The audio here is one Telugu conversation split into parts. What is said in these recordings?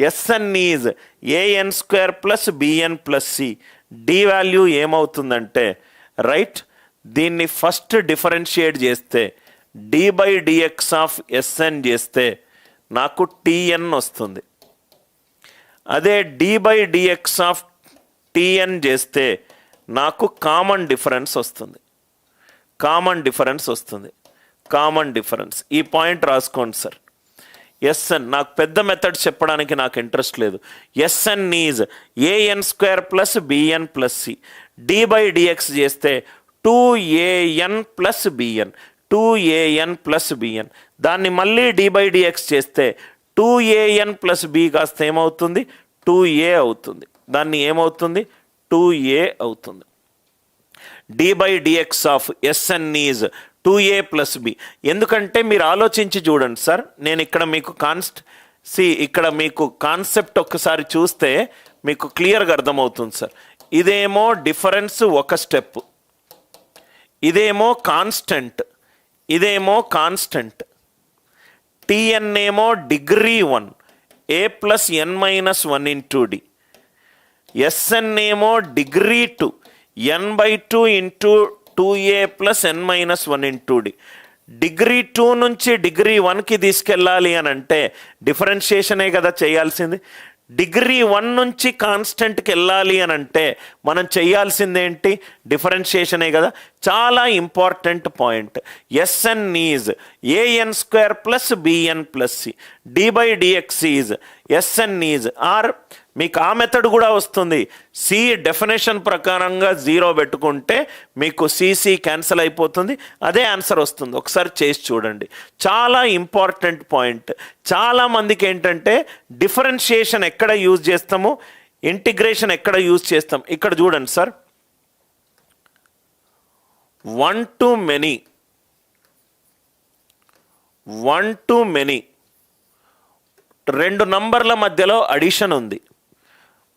SN is AN square plus BN plus C D value ఏమవుతుందంటే రైట్ దీన్ని ఫస్ట్ డిఫరెన్షియేట్ చేస్తే D by DX of SN చేస్తే నాకు టిఎన్ వస్తుంది. అదే D by DX of TN చేస్తే నాకు కామన్ డిఫరెన్స్ వస్తుంది. కామన్ డిఫరెన్స్ వస్తుంది. కామన్ డిఫరెన్స్ ఈ పాయింట్ రాసుకోండి సార్ ఎస్ఎన్ నాకు పెద్ద మెథడ్ చెప్పడానికి నాకు ఇంట్రెస్ట్ లేదు. SN is AN square plus BN plus C. D by DX చేస్తే two AN plus BN two AN plus BN దాన్ని మళ్ళీ డి బై డిఎక్స్ చేస్తే టూ ఏఎన్ ప్లస్ బి కాస్త ఏమవుతుంది? టూ ఏ అవుతుంది. దాన్ని ఏమవుతుంది? టూ ఏ అవుతుంది. D by DX of SN is two A plus B. ఎందుకంటే మీరు ఆలోచించి చూడండి సార్ నేను ఇక్కడ మీకు కాన్స్ట్ సి ఇక్కడ మీకు కాన్సెప్ట్ ఒక్కసారి చూస్తే మీకు క్లియర్గా అర్థమవుతుంది సార్. ఇదేమో డిఫరెన్స్ ఒక స్టెప్. ఇదేమో కాన్స్టెంట్. ఇదేమో కాన్స్టెంట్. టిఎన్ ఏమో degree one. A plus N minus one into D SN ఏమో degree two. N by two into two A plus N minus one into D. Degree two నుంచి డిగ్రీ వన్కి తీసుకెళ్ళాలి అని అంటే డిఫరెన్షియేషనే కదా చేయాల్సింది. డిగ్రీ వన్ నుంచి కాన్స్టెంట్కి వెళ్ళాలి అని అంటే మనం చేయాల్సిందేంటి? డిఫరెన్షియేషనే కదా. చాలా important point. SN is AN square plus BN plus C D by DX is SN is or మీకు ఆ మెథడ్ కూడా వస్తుంది. సి డెఫినేషన్ ప్రకారంగా జీరో పెట్టుకుంటే మీకు సిసి క్యాన్సిల్ అయిపోతుంది. అదే ఆన్సర్ వస్తుంది. ఒకసారి చేసి చూడండి. చాలా ఇంపార్టెంట్ పాయింట్. చాలా మందికి ఏంటంటే డిఫరెన్షియేషన్ ఎక్కడ యూజ్ చేస్తాము? ఇంటిగ్రేషన్ ఎక్కడ యూజ్ చేస్తాం? ఇక్కడ చూడండి sir. One to many one to many రెండు నంబర్ల మధ్యలో అడిషన్ ఉంది.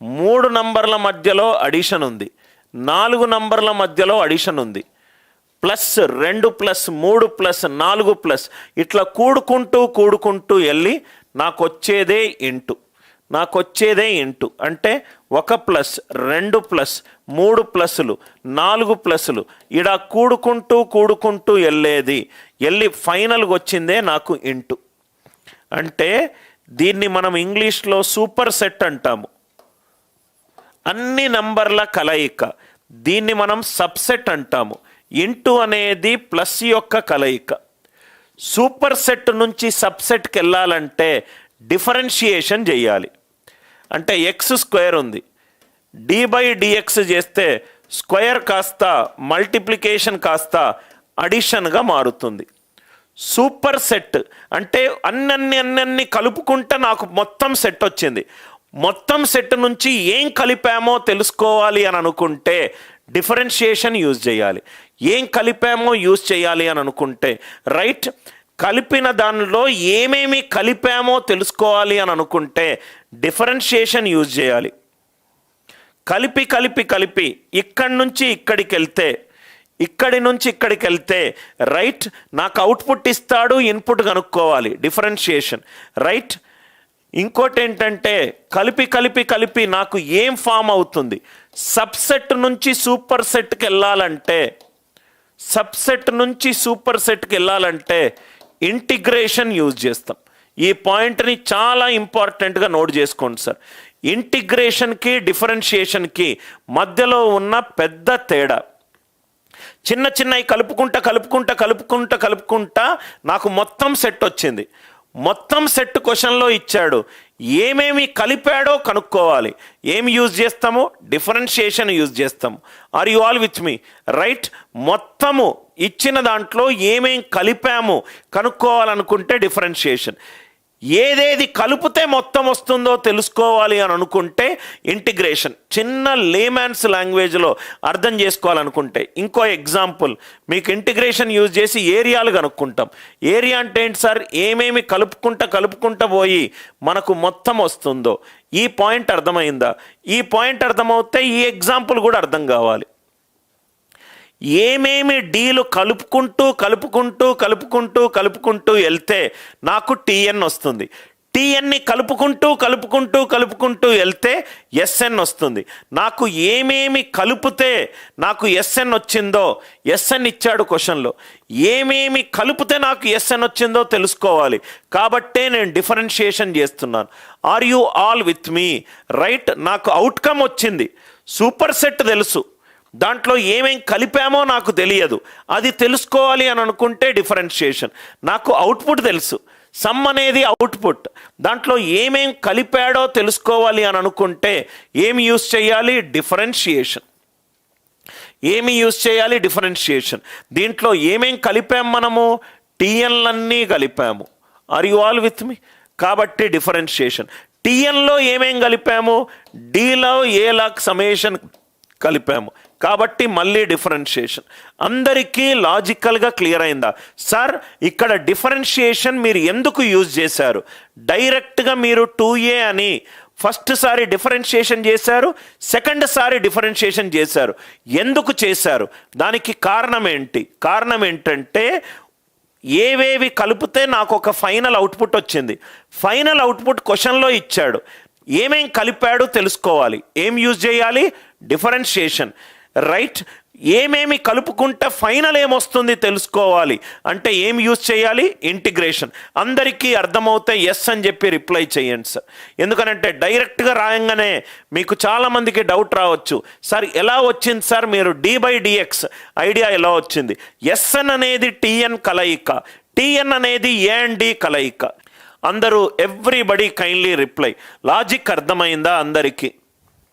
మూడు నంబర్ల మధ్యలో అడిషన్ ఉంది. నాలుగు నంబర్ల మధ్యలో అడిషన్ ఉంది. ప్లస్ రెండు ప్లస్ మూడు ప్లస్ నాలుగు ప్లస్ ఇట్లా కూడుకుంటూ కూడుకుంటూ వెళ్ళి నాకు వచ్చేదే ఇంటూ. నాకు వచ్చేదే ఇంటూ. అంటే ఒక ప్లస్ రెండు ప్లస్ మూడు ప్లస్లు నాలుగు ప్లస్లు. ఇడ కూడుకుంటూ కూడుకుంటూ వెళ్ళేది వెళ్ళి ఫైనల్గా వచ్చిందే నాకు ఇంటూ. అంటే దీన్ని మనం ఇంగ్లీష్లో సూపర్ సెట్ అంటాము. అన్ని నంబర్ల కలయిక. దీన్ని మనం సబ్సెట్ అంటాము. ఇంటూ అనేది ప్లస్ యొక్క కలయిక. సూపర్ సెట్ నుంచి సబ్సెట్కి వెళ్ళాలంటే డిఫరెన్షియేషన్ చేయాలి అంటే ఎక్స్ స్క్వేర్ ఉంది. డి బై డిఎక్స్ చేస్తే స్క్వేర్ కాస్త మల్టిప్లికేషన్ కాస్త అడిషన్గా మారుతుంది. సూపర్ సెట్ అంటే అన్నన్ని అన్నన్ని కలుపుకుంటే నాకు మొత్తం సెట్ వచ్చింది. మొత్తం సెట్ నుంచి ఏం కలిపామో తెలుసుకోవాలి అని అనుకుంటే డిఫరెన్షియేషన్ యూజ్ చేయాలి. ఏం కలిపామో యూజ్ చేయాలి అని అనుకుంటే రైట్ కలిపిన దానిలో ఏమేమి కలిపామో తెలుసుకోవాలి అని అనుకుంటే డిఫరెన్షియేషన్ యూజ్ చేయాలి. కలిపి కలిపి కలిపి ఇక్కడి నుంచి ఇక్కడికి వెళ్తే ఇక్కడి నుంచి ఇక్కడికి వెళ్తే రైట్ నాకు అవుట్పుట్ ఇస్తాడు ఇన్పుట్ కనుక్కోవాలి. డిఫరెన్షియేషన్. రైట్ ఇంకోటి ఏంటంటే కలిపి కలిపి కలిపి నాకు ఏం ఫామ్ అవుతుంది? సబ్సెట్ నుంచి సూపర్ సెట్కి వెళ్ళాలంటే సబ్సెట్ నుంచి సూపర్ సెట్కి వెళ్ళాలంటే ఇంటిగ్రేషన్ యూజ్ చేస్తాం. ఈ పాయింట్ని చాలా ఇంపార్టెంట్గా నోట్ చేసుకోండి సార్. ఇంటిగ్రేషన్కి డిఫరెన్షియేషన్కి మధ్యలో ఉన్న పెద్ద తేడా. చిన్న చిన్నవి కలుపుకుంటా కలుపుకుంటా కలుపుకుంటా కలుపుకుంటా నాకు మొత్తం సెట్ వచ్చింది. మొత్తం సెట్ క్వశ్చన్లో ఇచ్చాడు. ఏమేమి కలిపాడో కనుక్కోవాలి. ఏమి యూజ్ చేస్తామో? డిఫరెన్షియేషన్ యూజ్ చేస్తాము are you all with me right మొత్తము ఇచ్చిన దాంట్లో ఏమేం కలిపాము? కనుక్కోవాలనుకుంటే డిఫరెన్షియేషన్. ఏదేది కలిపితే మొత్తం వస్తుందో తెలుసుకోవాలి అని అనుకుంటే ఇంటిగ్రేషన్. చిన్న లేమాన్స్ లాంగ్వేజ్లో అర్థం చేసుకోవాలనుకుంటే. ఇంకో ఎగ్జాంపుల్ మీకు ఇంటిగ్రేషన్ యూజ్ చేసి ఏరియాలు కనుక్కుంటాం. ఏరియా అంటే ఏంటి సార్? ఏమేమి కలుపుకుంటా కలుపుకుంటా పోయి మనకు మొత్తం వస్తుందో. ఈ పాయింట్ అర్థమైందా? ఈ పాయింట్ అర్థమవుతే ఈ ఎగ్జాంపుల్ కూడా అర్థం కావాలి. ఏమేమి డీలు కలుపుకుంటూ కలుపుకుంటూ కలుపుకుంటూ కలుపుకుంటూ వెళ్తే నాకు టీఎన్ వస్తుంది. టీఎన్ని కలుపుకుంటూ కలుపుకుంటూ కలుపుకుంటూ వెళ్తే ఎస్ఎన్ వస్తుంది. నాకు ఏమేమి కలిపితే నాకు ఎస్ఎన్ వచ్చిందో ఎస్ఎన్ ఇచ్చాడు క్వశ్చన్లో. ఏమేమి కలిపితే నాకు ఎస్ఎన్ వచ్చిందో తెలుసుకోవాలి. కాబట్టే నేను డిఫరెన్షియేషన్ చేస్తున్నాను. Are you all with me? Right నాకు అవుట్కమ్ వచ్చింది. సూపర్ సెట్ తెలుసు. దాంట్లో ఏమేం కలిపామో నాకు తెలియదు. అది తెలుసుకోవాలి అని అనుకుంటే డిఫరెన్షియేషన్ నాకు అవుట్పుట్ తెలుసు. సమ్ అనేది అవుట్పుట్ దాంట్లో ఏమేం కలిపాడో తెలుసుకోవాలి అని అనుకుంటే ఏమి యూస్ చేయాలి? డిఫరెన్షియేషన్ ఏమి యూస్ చేయాలి? డిఫరెన్షియేషన్ దీంట్లో ఏమేం కలిపాం మనము? టీఎన్లన్నీ కలిపాము. Are you all with me కాబట్టి డిఫరెన్షియేషన్ టీఎన్లో ఏమేం కలిపాము? డీలో ఏ లాక్ సమేషన్ కలిపాము. కాబట్టి మళ్ళీ డిఫరెన్షియేషన్ అందరికీ లాజికల్గా క్లియర్ అయిందా? సార్ ఇక్కడ డిఫరెన్షియేషన్ మీరు ఎందుకు యూజ్ చేశారు? డైరెక్ట్గా మీరు టూ ఏ అని ఫస్ట్ సారి డిఫరెన్షియేషన్ చేశారు సెకండ్ సారి డిఫరెన్షియేషన్ చేశారు. ఎందుకు చేశారు? దానికి కారణం ఏంటి? కారణం ఏంటంటే ఏవేవి కలిపితే నాకు ఒక ఫైనల్ అవుట్పుట్ వచ్చింది. ఫైనల్ అవుట్పుట్ క్వశ్చన్లో ఇచ్చాడు. ఏమేం కలిపాడో తెలుసుకోవాలి? ఏం యూజ్ చేయాలి? డిఫరెన్షియేషన్. రైట్ ఏమేమి కలుపుకుంటే ఫైనల్ ఏమొస్తుంది తెలుసుకోవాలి. అంటే ఏం యూజ్ చేయాలి? ఇంటిగ్రేషన్. అందరికీ అర్థమవుతే ఎస్ అని చెప్పి రిప్లై చేయండి సార్. ఎందుకనంటే డైరెక్ట్గా రాయంగానే మీకు చాలామందికి డౌట్ రావచ్చు. సార్ ఎలా వచ్చింది సార్ మీరు డి బై డిఎక్స్ ఐడియా ఎలా వచ్చింది? ఎస్ఎన్ అనేది టిఎన్ కలయిక. టిఎన్ అనేది ఏ అండ్ డి కలయిక. అందరూ ఎవ్రీబడి కైండ్లీ రిప్లై లాజిక్ అర్థమైందా అందరికీ?